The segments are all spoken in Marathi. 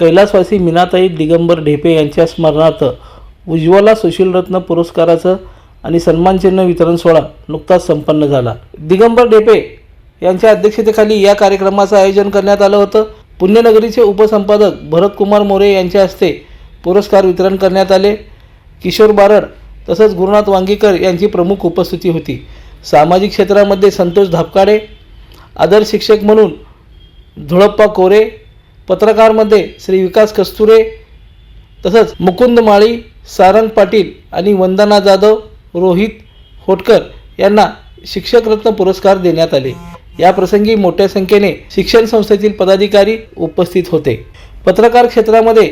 कैलासवासी मीनाताई दिगंबर ढेपे यांच्या स्मरणार्थ उज्ज्वला सुशीलरत्न पुरस्काराचं आणि सन्मानचिन्ह वितरण सोहळा नुकताच संपन्न झाला. दिगंबर ढेपे यांच्या अध्यक्षतेखाली या कार्यक्रमाचं आयोजन करण्यात आलं होतं. पुण्यनगरीचे उपसंपादक भरतकुमार मोरे यांच्या हस्ते पुरस्कार वितरण करण्यात आले. किशोर बारड तसंच गुरुनाथ वांगीकर यांची प्रमुख उपस्थिती होती. सामाजिक क्षेत्रामध्ये संतोष धापकाडे आदर शिक्षक म्हणून धुळप्पा कोरे पत्रकारमध्ये श्री विकास कस्तुरे तसंच मुकुंद माळी सारंग पाटील आणि वंदना जाधव रोहित होटकर यांना शिक्षकरत्न पुरस्कार देण्यात आले. या प्रसंगी मोठ्या संख्येने शिक्षण संस्थेतील पदाधिकारी उपस्थित होते. पत्रकार क्षेत्रामध्ये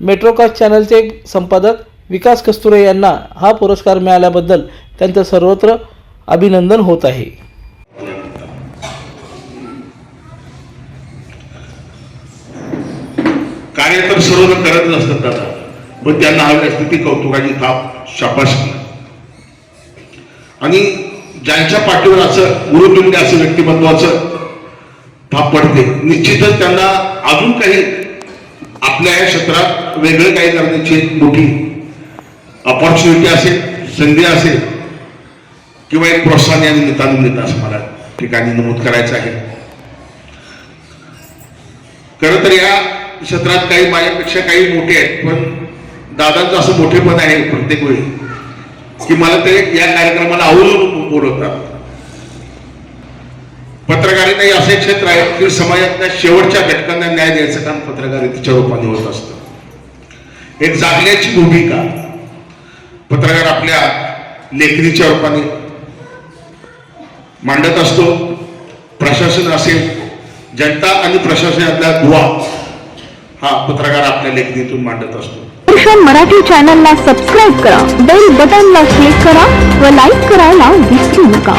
मेट्रोकास्ट चॅनलचे संपादक विकास कस्तुरे यांना हा पुरस्कार मिळाल्याबद्दल त्यांचं सर्वत्र अभिनंदन होत आहे. कार्य तर सर्व करतच असतात दादा. पण त्यांना हवी असते ती कौतुकाची थाप शाबासकी आणि ज्यांच्या पाठीवर असं गुरुतुल्य असं व्यक्तिमत्वाचं थाप पडते निश्चितच त्यांना अजून काही आपल्या या क्षेत्रात वेगळं काही करण्याची मोठी अपॉर्च्युनिटी असेल संधी असेल किंवा एक प्रोत्साहन या निमित्तानं मिळतं असं मला ठिकाणी नमूद करायचं आहे. खरं तर या क्षेत्रात काही माझ्यापेक्षा काही मोठे आहेत पण दादांचं असं मोठेपण आहे प्रत्येक वेळी की मला ते या कार्यक्रमाला आवडून बोलवतात. पत्रकारिता हे असे क्षेत्र आहे की समाजातल्या शेवटच्या घटकांना न्याय द्यायचं काम पत्रकारितेच्या रूपाने होत असतं. एक जागण्याची भूमिका पत्रकार आपल्या लेखणीच्या रूपाने मांडत असतो. प्रशासन असेल जनता आणि प्रशासनातला दुवा हा पत्रकार आपल्या लेखणीतून मांडत असतो. दर्शन मराठी चॅनलला सबस्क्राईब करा बेल बटनला क्लिक करा व लाईक करायला विसरू नका.